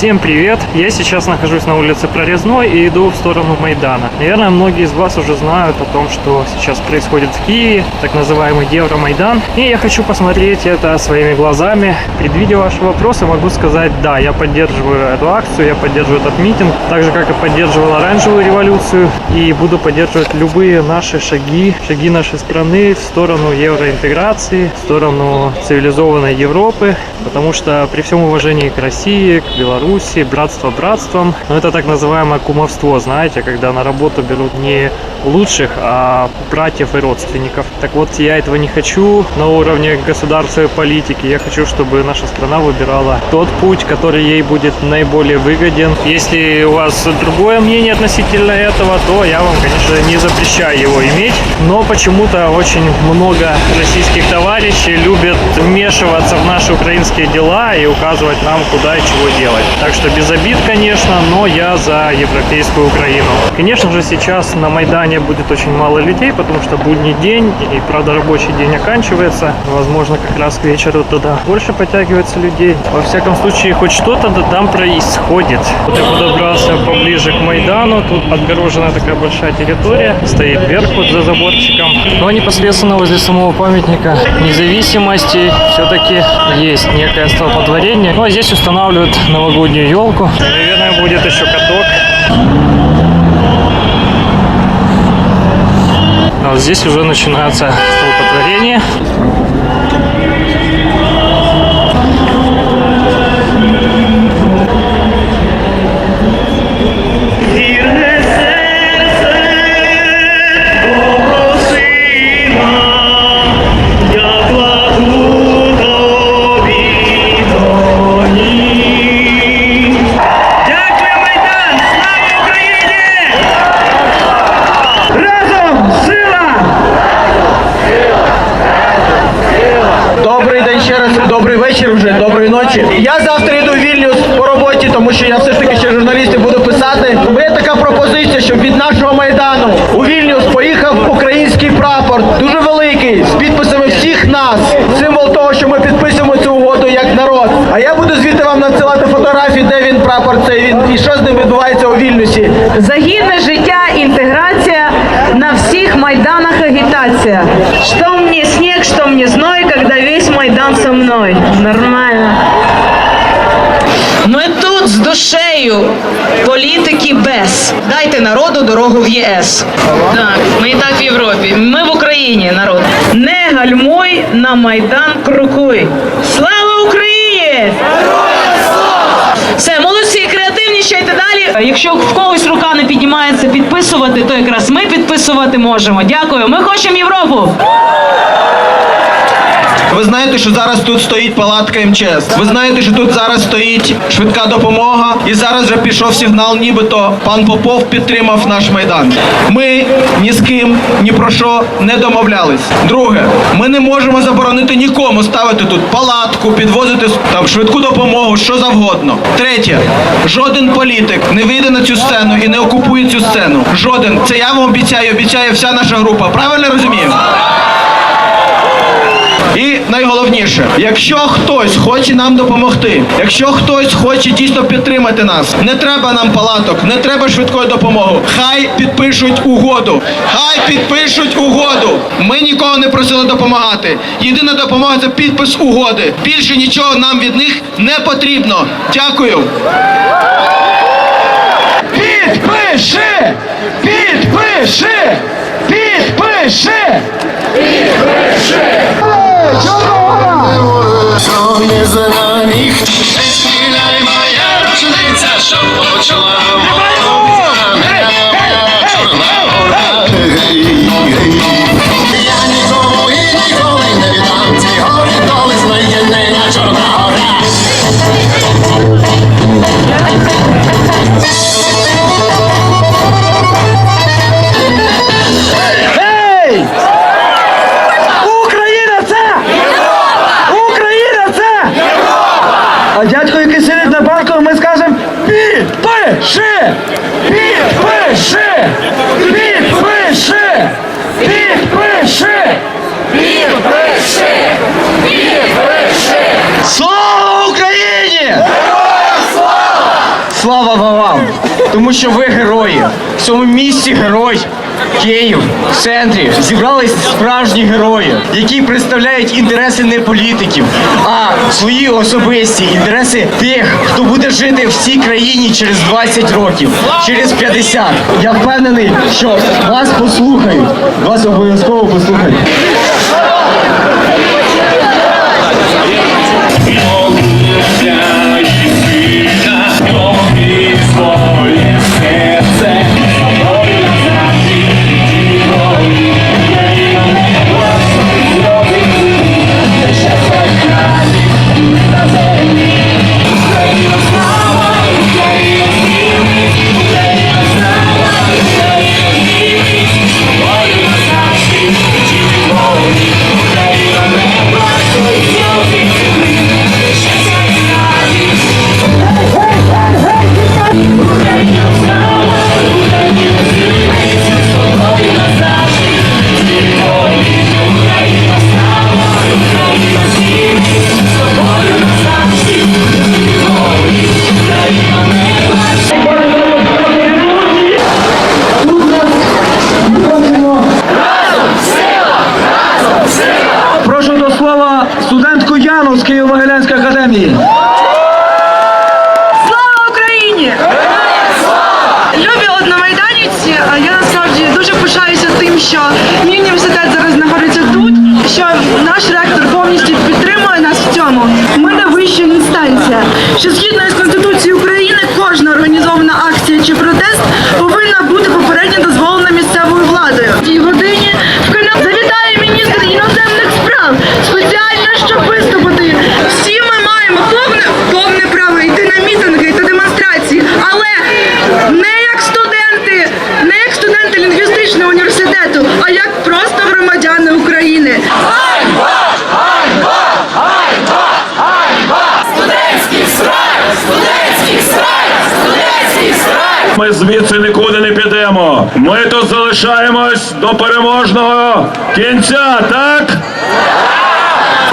Всем привет! Я сейчас нахожусь на улице Прорезной и иду в сторону Майдана. Наверное, многие из вас уже знают о том, что сейчас происходит в Киеве, так называемый Евромайдан. И я хочу посмотреть это своими глазами. Предвидя ваши вопросы, могу сказать, да, я поддерживаю эту акцию, я поддерживаю этот митинг, так же, как и поддерживал оранжевую революцию. И буду поддерживать любые наши шаги, шаги нашей страны в сторону евроинтеграции, в сторону цивилизованной Европы, потому что при всем уважении к России, к Беларуси, братство братством, но это так называемое кумовство, знаете, когда на работу берут не лучших, а братьев и родственников. Так вот, я этого не хочу на уровне государственной политики. Я хочу, чтобы наша страна выбирала тот путь, который ей будет наиболее выгоден. Если у вас другое мнение относительно этого, то я вам, конечно, не запрещаю его иметь. Но почему-то очень много российских товарищей любят вмешиваться в наши украинские дела и указывать нам, куда и чего делать. Так что без обид, конечно, но я за европейскую Украину. Конечно же, сейчас на Майдане будет очень мало людей, потому что будний день, и, правда, рабочий день оканчивается. Возможно, как раз к вечеру туда больше подтягивается людей. Во всяком случае, хоть что-то там происходит. Вот я подобрался поближе к Майдану. Тут отгорожена такая большая территория. Стоит Беркут за заборчиком. Но непосредственно возле самого памятника независимости все-таки есть некое столпотворение. Ну, а здесь устанавливают новогоднюю елку. Наверное, будет еще каток. А вот здесь уже начинается столпотворение. Прапор цей він і що з ним відбувається у Вільнюсі. Загідне життя, інтеграція на всіх майданах агітація. Що мені сніг, що мені зной, коли весь майдан со мною. Нормально. Ми тут з душею, політики без. Дайте народу дорогу в ЄС. Так, ми і так в Європі. Ми в Україні, народ. Не гальмуй, на майдан крокуй. Слава Україні! Все, креативнічайте далі. Якщо в когось рука не піднімається підписувати, то якраз ми підписувати можемо. Дякую. Ми хочемо Європу. Ви знаєте, що зараз тут стоїть палатка МЧС. Ви знаєте, що тут зараз стоїть швидка допомога, і зараз вже пішов сигнал, нібито пан Попов підтримав наш майдан. Ми ні з ким ні про що не домовлялись. Друге, ми не можемо заборонити нікому ставити тут палатку, підвозити там швидку допомогу, що завгодно. Третє, жоден політик не вийде на цю сцену і не окупує цю сцену. Жоден. Це я вам обіцяю, обіцяє вся наша група. Правильно розумію? Найголовніше, якщо хтось хоче нам допомогти, якщо хтось хоче дійсно підтримати нас, не треба нам палаток, не треба швидкої допомоги. Хай підпишуть угоду. Хай підпишуть угоду. Ми нікого не просили допомагати. Єдина допомога це підпис угоди. Більше нічого нам від них не потрібно. Дякую. Підпиши! Підпиши! Підпиши! Підпиши! Що не за нами Стріляй моя рушниця, що почала Я нікому і ніколи не віддам ці гори, коли знайде Чорна гора. Тому що ви герої. В цьому місті герой. Київ в центрі зібрались справжні герої, які представляють інтереси не політиків, а свої особисті інтереси тих, хто буде жити в цій країні через 20 років, через 50. Я впевнений, що вас послухають. Вас обов'язково послухають. А я насправді дуже пишаюся тим, що мій університет зараз знаходиться тут, що наш ректор повністю підтримує нас в цьому. Ми не вища інстанція. Що згідно з Конституцією України, кожна організована акція чи протест повинна бути попередньо дозволена місцевою владою. В годині в канал завітає міністр іноземних справ спеціально, щоб виступити. Всі ми маємо повне повне право йти на мітинги та демонстрації, але не як студенти, не як студенти лінгвістичного університету, а як просто громадяни України. Ми звідси нікуди не підемо. Ми тут залишаємось до переможного кінця, так?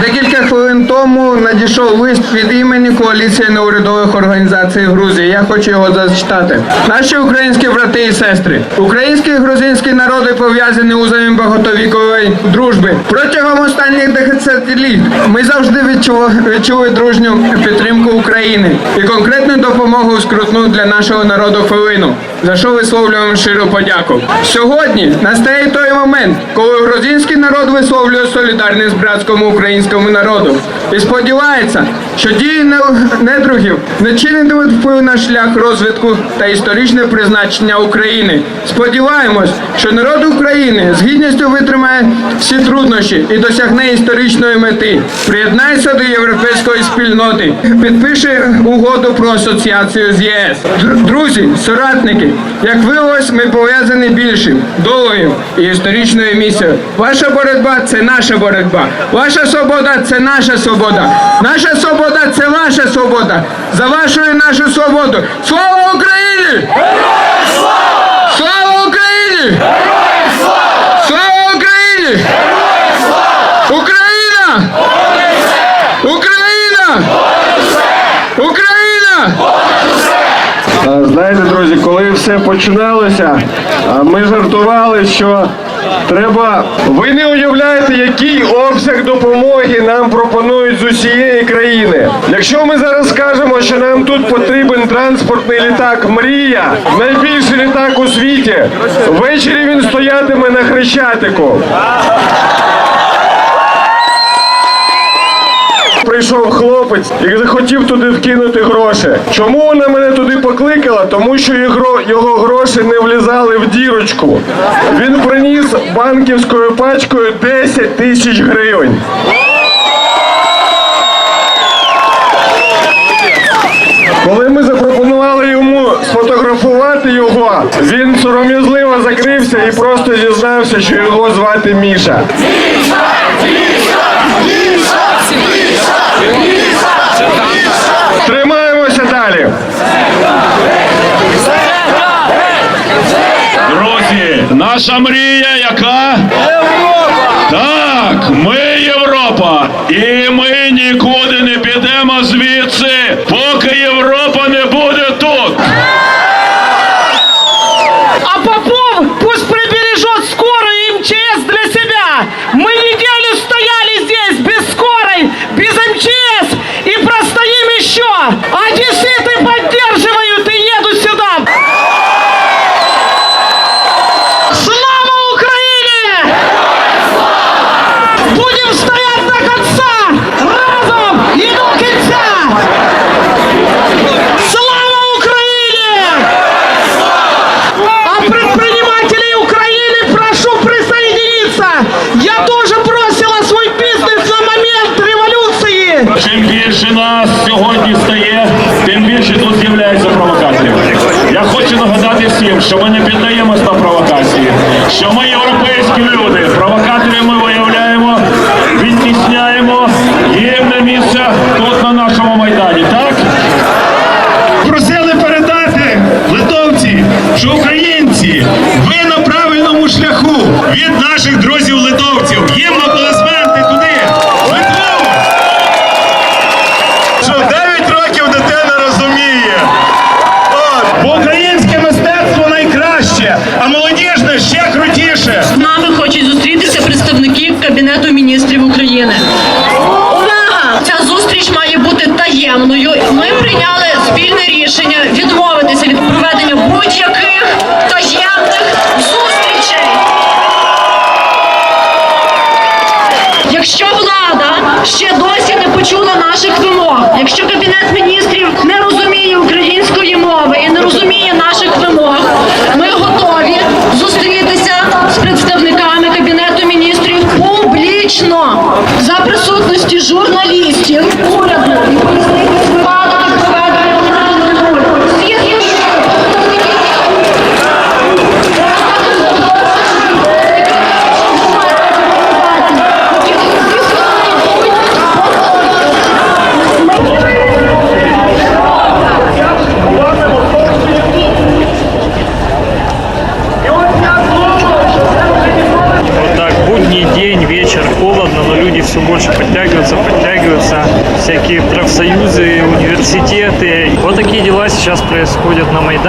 Декілька хвилин тому надійшов лист від імені коаліції неурядових організацій Грузії. Я хочу його зачитати. Наші українські брати і сестри, українські і грузинські народи пов'язані узами багатовікової дружби. Протягом останніх десятиліть ми завжди відчули, відчули дружню підтримку України і конкретну допомогу скрутну для нашого народу хвилину. За що висловлюємо щиру подяку. Сьогодні настає той момент, коли грузинський народ висловлює солідарність братському українському народу і сподівається, що дії недругів не чинитимуть вплив на шлях розвитку та історичне призначення України. Сподіваємось, що народ України з гідністю витримає всі труднощі і досягне історичної мети. Приєднається до європейської спільноти, підпише угоду про асоціацію з ЄС. Друзі, соратники, як виявилось, ми пов'язані більшим долею і історичною місією. Ваша боротьба це наша боротьба. Ваша свобода це наша свобода. Наша свобода це ваша свобода. За вашу і нашу свободу. Слава Україні! Слава Слава Україні! Слава Україні! Україна! Україна! Україна! Знаєте, друзі, коли все починалося, ми жартували, що треба. Ви не уявляєте, який обсяг допомоги нам пропонують з усієї країни. Якщо ми зараз скажемо, що нам тут потрібен транспортний літак Мрія, найбільший літак у світі, ввечері він стоятиме на хрещатику. Прийшов хлопець і захотів туди вкинути гроші. Чому вона мене туди покликала? Тому що його, гроші не влізали в дірочку. Він приніс банківською пачкою 10 тисяч гривень. Коли ми запропонували йому сфотографувати його, він сором'язливо закрився і просто зізнався, що його звати Міша. Тримаємося далі. Друзі, наша мрія яка? Європа! Так, ми Європа. І ми нікуди не підемо більше нас сьогодні стає, тим більше тут з'являється провокація. Я хочу нагадати всім, що ми не піддаємося на провокації, що ми європейські люди. Провокаторів ми виявляємо, відтісняємо їм на місце тут на нашому майдані. Так просили передати литовці, що українці ви на правильному шляху від наших друзів. Якщо влада ще досі не почула наших вимог, якщо кабінет міністрів не розуміє української мови і не розуміє наших вимог, ми готові зустрітися з представниками кабінету міністрів публічно за присутності журналістів,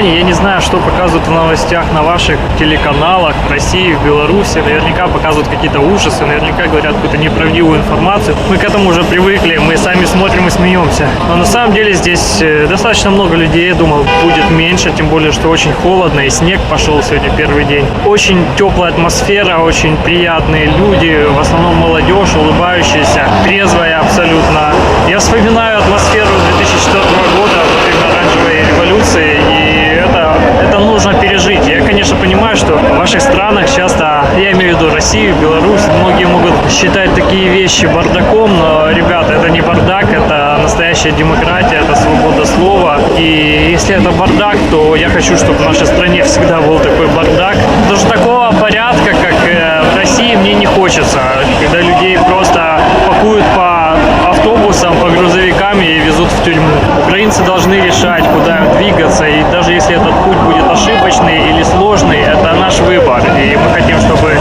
Майдане. Я не знаю, что показывают в новостях на ваших телеканалах в России, в Беларуси. Наверняка показывают какие-то ужасы, наверняка говорят какую-то неправдивую информацию. Мы к этому уже привыкли, мы сами смотрим и смеемся. Но на самом деле здесь э, достаточно много людей, я думал, будет меньше, тем более, что очень холодно, и снег пошел сегодня первый день. Очень теплая атмосфера, очень приятные люди, в основном молодежь, улыбающаяся, трезвая абсолютно. Я вспоминаю атмосферу 2004 года, во оранжевой революции, и это, это нужно пережить. Я, конечно, понимаю, что в ваших странах часто, я имею в виду Россию, Беларусь, многие могут считать такие вещи бардаком, но, ребята, это не бардак, это настоящая демократия, это свобода слова. И если это бардак, то я хочу, чтобы в нашей стране всегда был такой бардак. Что такого порядка, как э, в России, мне не хочется. Когда людей просто пакуют по автобусам, по грузовикам и везут в тюрьму. Украинцы должны решать, куда двигаться. И даже если этот путь будет ошибочный или сложный, это наш выбор. И мы хотим, чтобы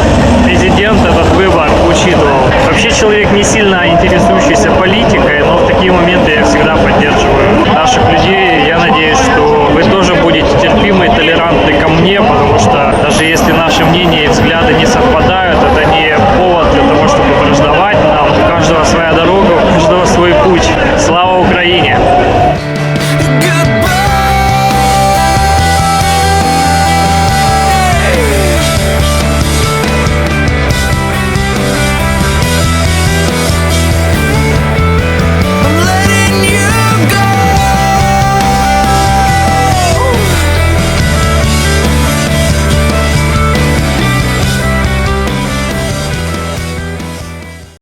этот выбор учитывал. Вообще человек не сильно интересующийся политикой, но в такие моменты я всегда поддерживаю наших людей. Я надеюсь, что вы тоже будете терпимы и толерантны ко мне, потому что даже если наши мнения и взгляды не совпадают, это не повод для того, чтобы враждовать нам. У каждого своя дорога, у каждого свой